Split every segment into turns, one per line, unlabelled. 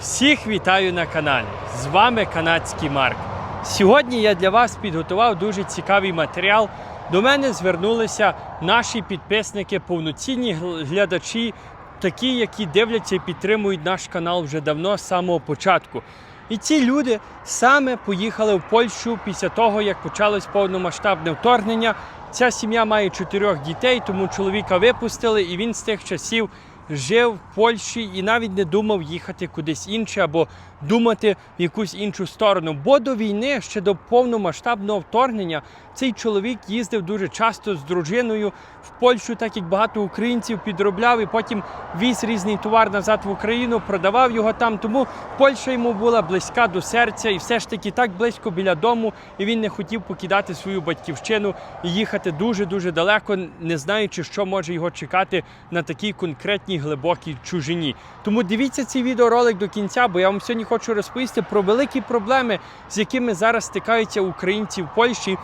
Всіх вітаю на каналі. З вами канадський Марк. Сьогодні я для вас підготував дуже цікавий матеріал. До мене звернулися наші підписники, повноцінні глядачі, такі, які дивляться і підтримують наш канал вже давно з самого початку. І ці люди саме поїхали в Польщу після того, як почалось повномасштабне вторгнення. Ця сім'я має чотирьох дітей, тому чоловіка випустили, і він з тих часів жив в Польщі і навіть не думав їхати кудись інше або думати в якусь іншу сторону. Бо до війни, ще до повномасштабного вторгнення, цей чоловік їздив дуже часто з дружиною в Польщу, так як багато українців підробляв і потім віз різний товар назад в Україну, продавав його там. Тому Польща йому була близька до серця, і все ж таки так близько біля дому, і він не хотів покидати свою батьківщину і їхати дуже дуже далеко, не знаючи, що може його чекати на такій конкретній глибокій чужині. Тому дивіться цей відеоролик до кінця, бо я вам сьогодні хочу розповісти про великі проблеми, з якими зараз стикаються українці в Польщі.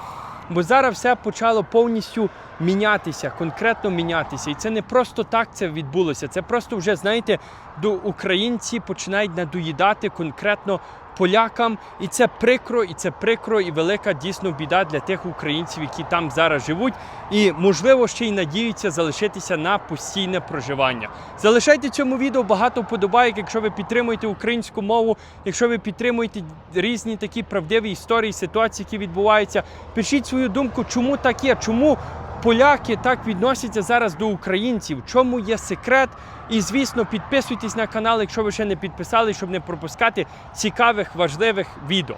Бо зараз все почало повністю мінятися, конкретно мінятися. І це не просто так це відбулося. Це просто вже, знаєте, до українці починають надоїдати конкретно полякам. І це прикро, і це прикро, і велика дійсно біда для тих українців, які там зараз живуть, і можливо ще й надіються залишитися на постійне проживання. Залишайте цьому відео багато вподобайок, якщо ви підтримуєте українську мову, якщо ви підтримуєте різні такі правдиві історії, ситуації, які відбуваються. Пишіть свою думку, чому так є, чому поляки так відносяться зараз до українців, чому є секрет. І звісно, підписуйтесь на канал, якщо ви ще не підписали, щоб не пропускати цікавих, важливих відео.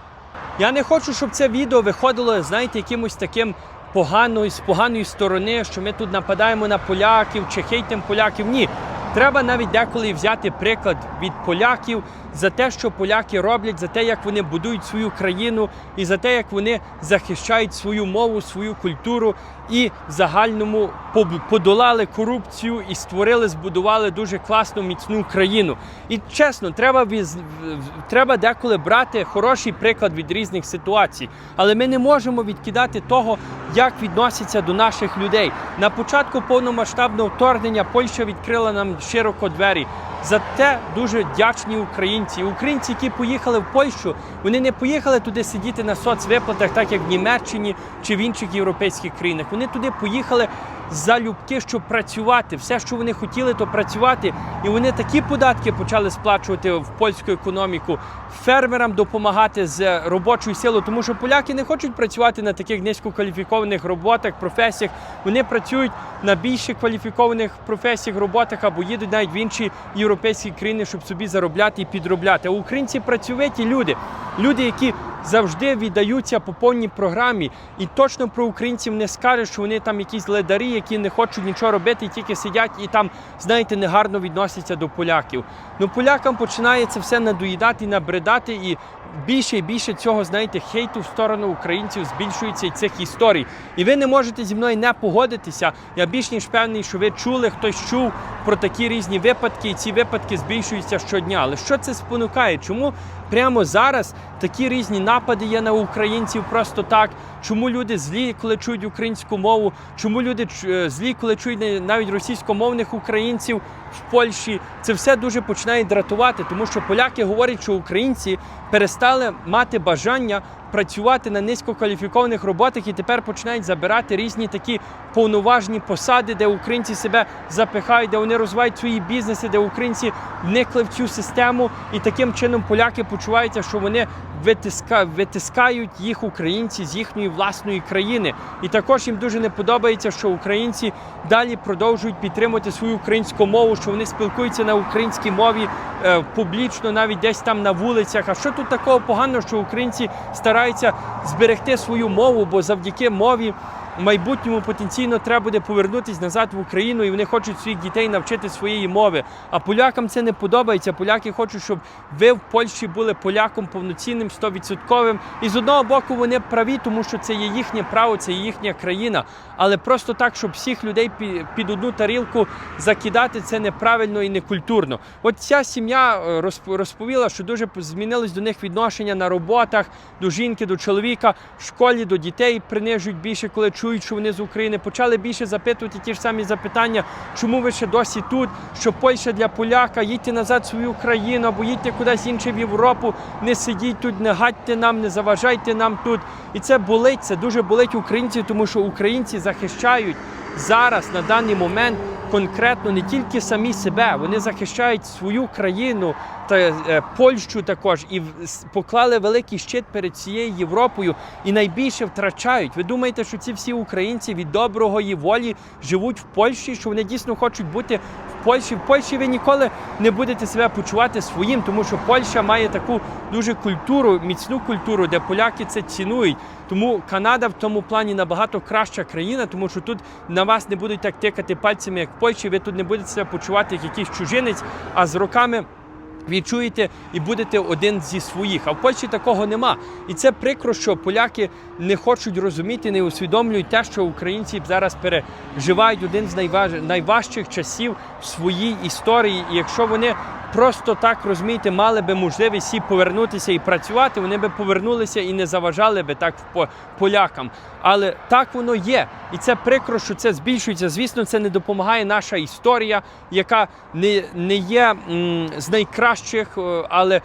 Я не хочу, щоб це відео виходило, знаєте, якимось таким поганою, з поганої сторони, що ми тут нападаємо на поляків чи хейтимо поляків. Ні. Треба навіть деколи взяти приклад від поляків за те, що поляки роблять, за те, як вони будують свою країну, і за те, як вони захищають свою мову, свою культуру і в загальному подолали корупцію і створили, збудували дуже класну міцну країну. І чесно, треба треба деколи брати хороший приклад від різних ситуацій, але ми не можемо відкидати того, як відносяться до наших людей. На початку повномасштабного вторгнення Польща відкрила нам широко двері. За те дуже вдячні українці. Українці, які поїхали в Польщу, вони не поїхали туди сидіти на соцвиплатах, так як в Німеччині чи в інших європейських країнах. Вони туди поїхали залюбки, щоб працювати. Все, що вони хотіли, то працювати. І вони такі податки почали сплачувати в польську економіку, фермерам допомагати з робочою силою, тому що поляки не хочуть працювати на таких низькокваліфікованих роботах, професіях. Вони працюють на більш кваліфікованих професіях, роботах або їдуть навіть в інші європейські країни, щоб собі заробляти і підробляти. А українці працьовиті люди, люди, які завжди віддаються по повній програмі. І точно про українців не скажеш, що вони там якісь ледарі, які не хочуть нічого робити, тільки сидять і там, знаєте, негарно відносяться до поляків. Ну полякам починає це все надоїдати набридати, і більше і більше цього, знаєте, хейту в сторону українців збільшується і цих історій. І ви не можете зі мною не погодитися. Я більш ніж певний, що ви чули, хтось чув про такі різні випадки, і ці випадки збільшуються щодня. Але що це спонукає? Чому прямо зараз такі різні напади є на українців просто так? Чому люди злі, коли чують українську мову? Чому люди е, злі, коли чують навіть російськомовних українців в Польщі? Це все дуже починає дратувати, тому що поляки говорять, що українці перестали мати бажання працювати на низькокваліфікованих роботах і тепер починають забирати різні такі повноважні посади, де українці себе запихають, де вони розвивають свої бізнеси, де українці вникли в цю систему, і таким чином поляки почуваються, що вони витиска, витискають їх українці з їхньої власної країни. І також їм дуже не подобається, що українці далі продовжують підтримувати свою українську мову, що вони спілкуються на українській мові е, публічно, навіть десь там на вулицях. А що тут такого поганого, що українці стараються зберегти свою мову, бо завдяки мові. Майбутньому потенційно треба буде повернутися назад в Україну, і вони хочуть своїх дітей навчити своєї мови. А полякам це не подобається. Поляки хочуть, щоб ви в Польщі були поляком повноцінним, 100%. І з одного боку вони праві, тому що це є їхнє право, це є їхня країна. Але просто так, щоб всіх людей пі- під одну тарілку закидати, це неправильно і некультурно. От ця сім'я е, розповіла, що дуже змінилось до них відношення на роботах, до жінки, до чоловіка, в школі, до дітей принижують більше, коли чують чують, що вони з України, почали більше запитувати ті ж самі запитання, чому ви ще досі тут, що Польща для поляка, їдьте назад в свою країну, або їдьте кудись інше в Європу, не сидіть тут, не гадьте нам, не заважайте нам тут. І це болить, це дуже болить українців, тому що українці захищають зараз на даний момент конкретно не тільки самі себе, вони захищають свою країну та е, Польщу також і поклали великий щит перед цією Європою і найбільше втрачають. Ви думаєте, що ці всі українці від доброї волі живуть в Польщі, що вони дійсно хочуть бути в Польщі? В Польщі ви ніколи не будете себе почувати своїм, тому що Польща має таку дуже культуру, міцну культуру, де поляки це цінують. Тому Канада в тому плані набагато краща країна, тому що тут на вас не будуть так тикати пальцями, як в. Ви тут не будете себе почувати як якийсь чужинець, а з роками. Відчуєте і будете один зі своїх. А в Польщі такого нема. І це прикро, що поляки не хочуть розуміти, не усвідомлюють те, що українці зараз переживають один з найваж... найважчих часів в своїй історії. І якщо вони просто так розумієте, мали би можливість всі повернутися і працювати, вони би повернулися і не заважали би так по- полякам. Але так воно є. І це прикро, що це збільшується. Звісно, це не допомагає наша історія, яка не, не є м, з найкращих, е, але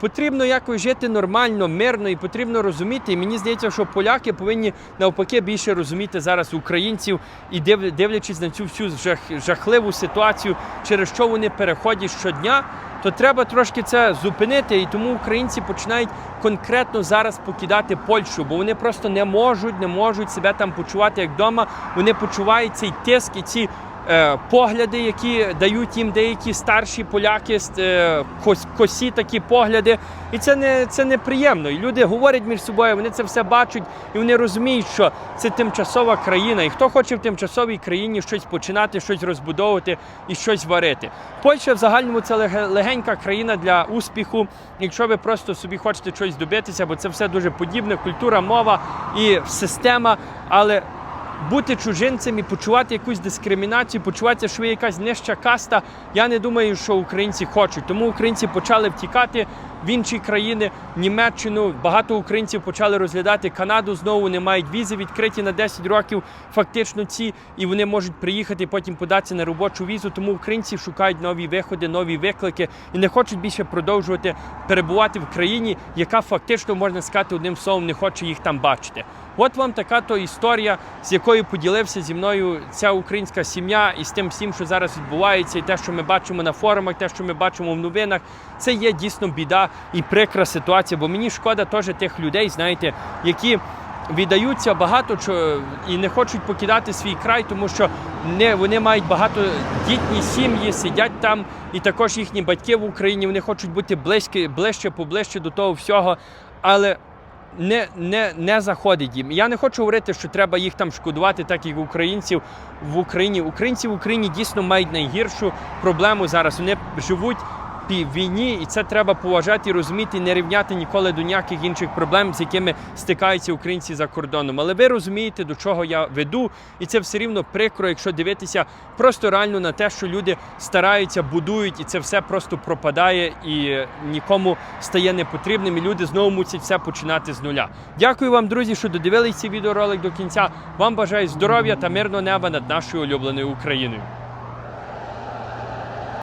потрібно якось жити нормально, мирно і потрібно розуміти. І мені здається, що поляки повинні навпаки більше розуміти зараз українців і див- дивлячись на цю всю жах, жахливу ситуацію, через що вони переходять щодня. То треба трошки це зупинити, і тому українці починають конкретно зараз покидати Польщу, бо вони просто не можуть, не можуть себе там почувати як вдома. Вони почувають цей тиск і ці погляди, які дають їм деякі старші поляки, е, косі такі погляди. І це не це неприємно. І люди говорять між собою, вони це все бачать, і вони розуміють, що це тимчасова країна. І хто хоче в тимчасовій країні щось починати, щось розбудовувати і щось варити. Польща в загальному це леге- легенька країна для успіху. Якщо ви просто собі хочете щось добитися, бо це все дуже подібне, культура, мова і система. Але бути чужинцем і почувати якусь дискримінацію, почувати, що ви якась нижча каста. Я не думаю, що українці хочуть. Тому українці почали втікати в інші країни, Німеччину. Багато українців почали розглядати Канаду. Знову вони мають візи відкриті на 10 років. Фактично ці, і вони можуть приїхати потім податися на робочу візу. Тому українці шукають нові виходи, нові виклики і не хочуть більше продовжувати перебувати в країні, яка фактично можна сказати одним словом, не хоче їх там бачити. От вам така то історія, з якою поділився зі мною ця українська сім'я і з тим всім, що зараз відбувається, і те, що ми бачимо на форумах, те, що ми бачимо в новинах, це є дійсно біда і прикра ситуація. Бо мені шкода теж тих людей, знаєте, які. Віддаються багато чого і не хочуть покидати свій край, тому що вони мають багато дітні сім'ї, сидять там, і також їхні батьки в Україні. Вони хочуть бути близькі, ближче, поближче до того всього. Але не, не, не заходить їм. Я не хочу говорити, що треба їх там шкодувати, так як українців в Україні. Українці в Україні дійсно мають найгіршу проблему зараз. Вони живуть в війні, і це треба поважати розуміти, не рівняти ніколи до ніяких інших проблем, з якими стикаються українці за кордоном. Але ви розумієте, до чого я веду, і це все рівно прикро, якщо дивитися просто реально на те, що люди стараються, будують, і це все просто пропадає і нікому стає непотрібним. І люди знову мусять все починати з нуля. Дякую вам, друзі, що додивились цей відеоролик до кінця. Вам бажаю здоров'я та мирного неба над нашою улюбленою Україною.